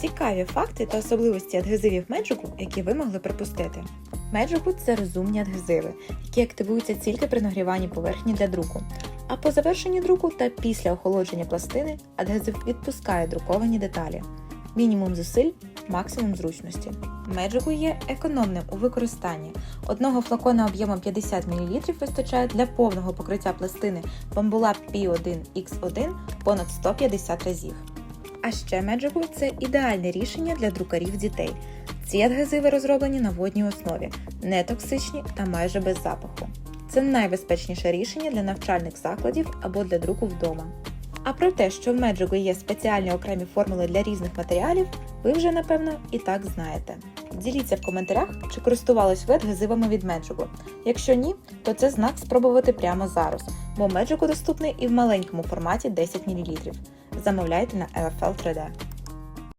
Цікаві факти та особливості адгезивів Меджику, які ви могли припустити. Меджику це розумні адгезиви, які активуються тільки при нагріванні поверхні для друку. А по завершенні друку та після охолодження пластини адгезив відпускає друковані деталі. Мінімум зусиль, максимум зручності. Меджику є економним у використанні. Одного флакона об'ємом 50 мл вистачає для повного покриття пластини Bambula P1X1 понад 150 разів. А ще Magical – це ідеальне рішення для друкарів дітей. Ці адгезиви розроблені на водній основі, нетоксичні та майже без запаху. Це найбезпечніше рішення для навчальних закладів або для друку вдома. А про те, що в Magical є спеціальні окремі формули для різних матеріалів, ви вже напевно і так знаєте. Діліться в коментарях, чи користувались ви адгезивами від Magical. Якщо ні, то це знак спробувати прямо зараз, бо Magical доступний і в маленькому форматі 10 мл. Замовляйте на LFL 3D.